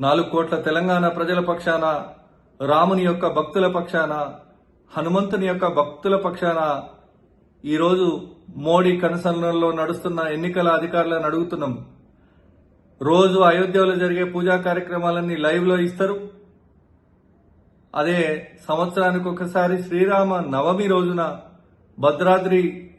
నాలుగు కోట్ల తెలంగాణ ప్రజల పక్షాన రాముని యొక్క భక్తుల పక్షాన హనుమంతుని యొక్క భక్తుల పక్షాన ఈరోజు మోడీ కనుసరణలో నడుస్తున్న ఎన్నికల అధికారులను అడుగుతున్నాం. రోజు అయోధ్యలో జరిగే పూజా కార్యక్రమాలన్నీ లైవ్లో ఇస్తారు. అదే సంవత్సరానికి ఒకసారి శ్రీరామ నవమి రోజున భద్రాద్రి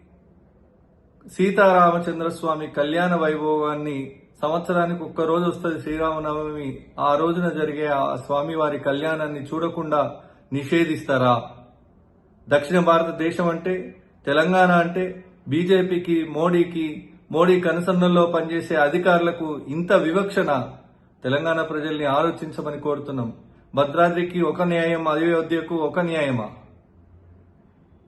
సీతారామచంద్రస్వామి కళ్యాణ వైభవాన్ని సంవత్సరానికి ఒక్క రోజు వస్తుంది శ్రీరామనవమి. ఆ రోజున జరిగే ఆ స్వామివారి కళ్యాణాన్ని చూడకుండా నిషేధిస్తారా? దక్షిణ భారతదేశం అంటే తెలంగాణ అంటే బీజేపీకి మోడీకి మోడీ కనుసన్నల్లో పనిచేసే అధికారులకు ఇంత వివక్షణ? తెలంగాణ ప్రజల్ని ఆలోచించమని కోరుతున్నాం. భద్రాద్రికి ఒక న్యాయం అయోధ్యకు ఒక న్యాయమా?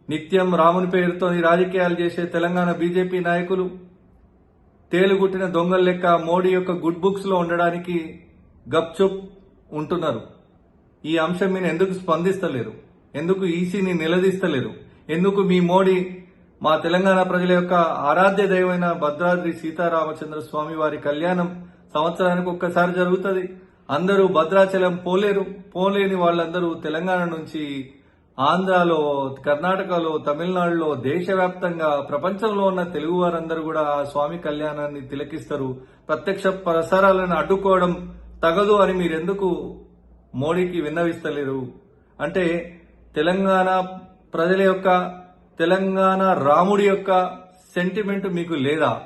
నిత్యం రాముని పేరుతో రాజకీయాలు చేసే తెలంగాణ బీజేపీ నాయకులు తేలుగుట్టిన దొంగల లెక్క మోడీ యొక్క గుడ్ బుక్స్లో ఉండడానికి గప్చుప్ ఉంటున్నారు. ఈ అంశం మీద ఎందుకు స్పందిస్తలేరు ఎందుకు ఈసీని నిలదీస్తలేరు ఎందుకు మీ మోడీ మా తెలంగాణ ప్రజల యొక్క ఆరాధ్య దైవమైన భద్రాద్రి సీతారామచంద్ర స్వామి వారి కళ్యాణం సంవత్సరానికి ఒక్కసారి జరుగుతుంది. అందరూ భద్రాచలం పోలేరు. పోలేని వాళ్ళందరూ తెలంగాణ నుంచి ఆంధ్రాలో కర్ణాటకలో తమిళనాడులో దేశవ్యాప్తంగా ప్రపంచంలో ఉన్న తెలుగు వారందరూ కూడా ఆ స్వామి కళ్యాణాన్ని తిలకిస్తారు. ప్రత్యక్ష ప్రసారాలను అడ్డుకోవడం తగదు అని మీరెందుకు మోడీకి విన్నవిస్తలేరు? అంటే తెలంగాణ ప్రజల యొక్క తెలంగాణ రాముడి యొక్క సెంటిమెంట్ మీకు లేదా?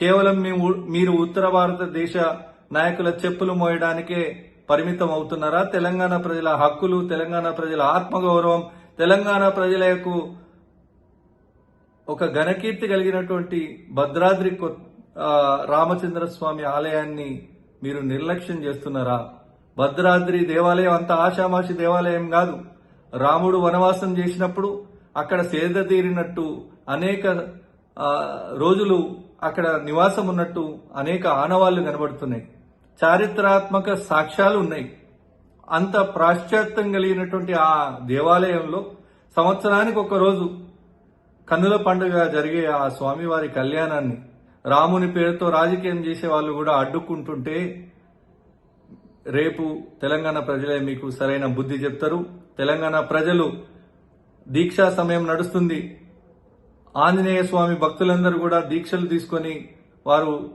కేవలం మేము మీరు ఉత్తర భారతదేశ నాయకుల చెప్పులు మోయడానికే పరిమితం అవుతున్నారా తెలంగాణ ప్రజల హక్కులు తెలంగాణ ప్రజల ఆత్మగౌరవం తెలంగాణ ప్రజల యొక్క ఒక ఘనకీర్తి కలిగినటువంటి భద్రాద్రి కొ- రామచంద్ర స్వామి ఆలయాన్ని మీరు నిర్లక్ష్యం చేస్తున్నారా? భద్రాద్రి దేవాలయం అంత ఆషామాషి దేవాలయం కాదు. రాముడు వనవాసం చేసినప్పుడు అక్కడ సేద తీరినట్టు అనేక రోజులు అక్కడ నివాసం ఉన్నట్టు అనేక ఆనవాళ్ళు కనబడుతున్నాయి. చారిత్రాత్మక సాక్ష్యాలు ఉన్నాయి. అంత ప్రాశ్చాత్యం కలిగినటువంటి ఆ దేవాలయంలో సంవత్సరానికి ఒక రోజు కన్నుల పండుగ జరిగే ఆ స్వామివారి కళ్యాణాన్ని రాముని పేరుతో రాజకీయం చేసే వాళ్ళు కూడా అడ్డుకుంటుంటే రేపు తెలంగాణ ప్రజలే మీకు సరైన బుద్ధి చెప్తారు. తెలంగాణ ప్రజలు దీక్షా సమయం నడుస్తుంది. ఆంజనేయ స్వామి భక్తులందరూ కూడా దీక్షలు తీసుకొని వారు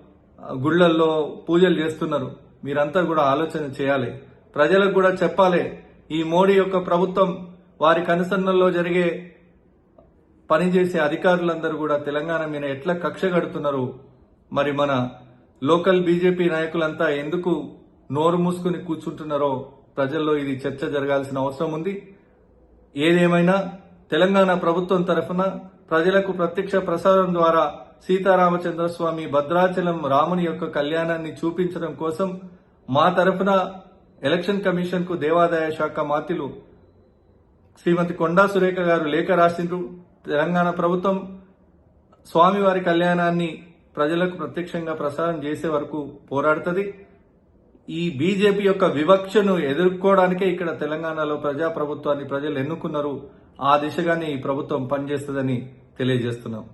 గుళ్ళల్లో పూజలు చేస్తున్నారు. మీరంతా కూడా ఆలోచన చేయాలి. ప్రజలకు కూడా చెప్పాలి. ఈ మోడీ యొక్క ప్రభుత్వం వారి కనుసన్నల్లో జరిగే పనిచేసే అధికారులందరూ కూడా తెలంగాణ మీద ఎట్లా కక్ష కడుతున్నారు? మరి మన లోకల్ బీజేపీ నాయకులంతా ఎందుకు నోరు మూసుకుని కూర్చుంటున్నారో ప్రజల్లో ఇది చర్చ జరగాల్సిన అవసరం ఉంది. ఏదేమైనా తెలంగాణ ప్రభుత్వం తరఫున ప్రజలకు ప్రత్యక్ష ప్రసారం ద్వారా సీతారామచంద్ర స్వామి భద్రాచలం రాముని యొక్క కళ్యాణాన్ని చూపించడం కోసం మా తరఫున ఎలక్షన్ కమిషన్కు దేవాదాయ శాఖ మాతిలు శ్రీమతి కొండా సురేఖ గారు లేఖ రాసిండ్రు. తెలంగాణ ప్రభుత్వం స్వామివారి కళ్యాణాన్ని ప్రజలకు ప్రత్యక్షంగా ప్రసారం చేసే వరకు పోరాడుతుంది. ఈ బీజేపీ యొక్క వివక్షను ఎదుర్కోవడానికే ఇక్కడ తెలంగాణలో ప్రజాప్రభుత్వాన్ని ప్రజలు ఎన్నుకున్నారు. ఆ దిశగానే ఈ ప్రభుత్వం పనిచేస్తుందని తెలియజేస్తున్నాం.